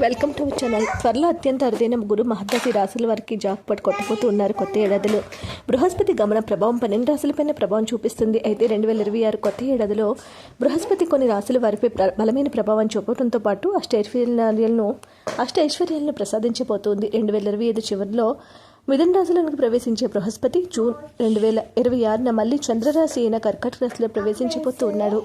Welcome to channel. త్వరలో అత్యంత అరుదైన ముగ్గురు మహద్దతి రాశుల వారికి జాక్పాట్ కొట్టబోతూ ఉన్నారు. కొత్త ఏడాదిలో బృహస్పతి గమన ప్రభావం పన్నెండు రాశులపైన ప్రభావం చూపిస్తుంది. అయితే రెండు వేల ఇరవై ఆరు కొత్త ఏడాదిలో బృహస్పతి కొన్ని రాశుల వారిపై ప్ర- బలమైన ప్రభావం చూపడంతో పాటు అష్టైశ్వర్యాలను అష్ట ఐశ్వర్యాలను ప్రసాదించబోతోంది. రెండు వేల ఇరవై ఐదు చివరిలో మిథున రాశిలోనికి ప్రవేశించే బృహస్పతి జూన్ రెండు వేల ఇరవై ఆరున మళ్ళీ చంద్రరాశి అయిన కర్కట రాశిలో ప్రవేశించబోతూ ఉన్నాడు.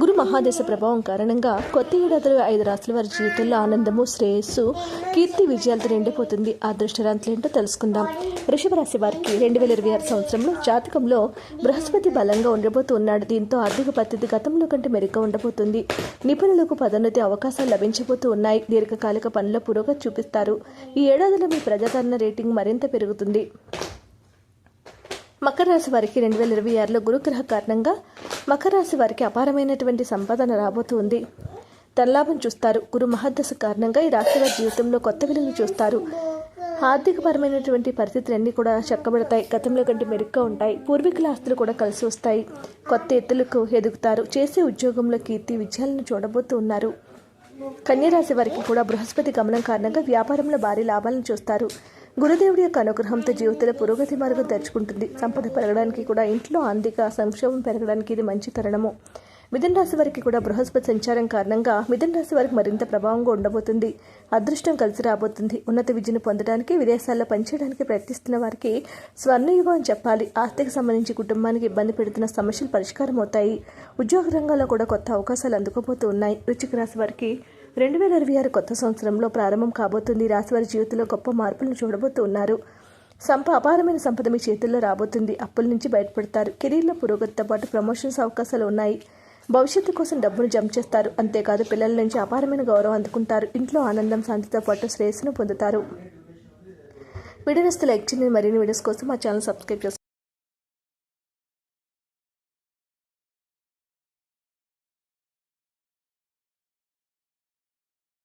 గురు మహాదశ ప్రభావం కారణంగా కొత్త ఏడాదిలో ఐదు రాశుల వారి జీవితంలో ఆనందము శ్రేయస్సు కీర్తి విజయాలతో నిండిపోతుంది. ఆ దృష్టరాంతులేంటో తెలుసుకుందాం. వృషభ రాశి వారికి రెండు వేల ఇరవై ఆరు సంవత్సరంలో జాతకంలో బృహస్పతి బలంగా ఉండబోతూ ఉన్నాడు. దీంతో ఆర్థిక పరిస్థితి గతంలో కంటే మెరుగ్గా ఉండబోతుంది. నిపుణులకు పదోన్నతి అవకాశాలు లభించబోతూ ఉన్నాయి. దీర్ఘకాలిక పనుల పురోగతి చూపిస్తారు. ఈ ఏడాదిలో మీ ప్రజాదరణ రేటింగ్ మరింత పెరుగుతుంది. మకర రాశి వారికి రెండు వేల ఇరవై ఆరులో గురుగ్రహ కారణంగా మకర రాశి వారికి అపారమైనటువంటి సంపాదన రాబోతుంది. ధనలాభం చూస్తారు. గురు మహాదశ కారణంగా ఈ రాశి వారి జీవితంలో కొత్త విలువలు చూస్తారు. ఆర్థికపరమైనటువంటి పరిస్థితులన్నీ కూడా చక్కబడతాయి. గతంలో కంటే మెరుగ్గా ఉంటాయి. పూర్వీకుల ఆస్తులు కూడా కలిసి వస్తాయి. కొత్త ఎత్తులకు ఎదుగుతారు. చేసే ఉద్యోగంలో కీర్తి విజయాలను చూడబోతూ ఉన్నారు కన్యరాశి వారికి కూడా బృహస్పతి గమనం కారణంగా వ్యాపారంలో భారీ లాభాలను చూస్తారు. గురుదేవుడి యొక్క అనుగ్రహంతో జీవితంలో పురోగతి మార్గం తెరుచుకుంటుంది. సంపద పెరగడానికి కూడా ఇంట్లో ఆర్థిక సంక్షోభం పెరగడానికి ఇది మంచి తరుణము. మిథున రాశి వారికి కూడా బృహస్పతి సంచారం కారణంగా మిథున రాశి వారికి మరింత ప్రభావంగా ఉండబోతుంది. అదృష్టం కలిసి రాబోతుంది. ఉన్నత విద్యను పొందడానికి విదేశాల్లో పనిచేయడానికి ప్రయత్నిస్తున్న వారికి స్వర్ణయుగం అని చెప్పాలి. ఆర్థిక సంబంధించి కుటుంబానికి ఇబ్బంది పెడుతున్న సమస్యలు పరిష్కారం అవుతాయి ఉద్యోగ రంగంలో కూడా కొత్త అవకాశాలు అందుకోబోతూ ఉన్నాయి. రాశి వారికి రెండు వేల ఇరవై ఆరు కొత్త సంవత్సరంలో ప్రారంభం కాబోతుంది. రాశివారి జీవితంలో గొప్ప మార్పులను చూడబోతూ ఉన్నారు. సంప అపారమైన సంపద మీ చేతుల్లో రాబోతుంది. అప్పుల నుంచి బయటపడతారు. కెరీర్లో పురోగతితో పాటు ప్రమోషన్స్ అవకాశాలు ఉన్నాయి. భవిష్యత్తు కోసం డబ్బును జమ చేస్తారు. అంతేకాదు పిల్లల నుంచి అపారమైన గౌరవం అందుకుంటారు. ఇంట్లో ఆనందం శాంతితో పాటు శ్రేయస్సును పొందుతారు. వీడియోస్ లైక్ చేయండి. మరిన్ని వీడియోస్ కోసం మా ఛానల్ సబ్స్క్రైబ్ చేసుకోండి.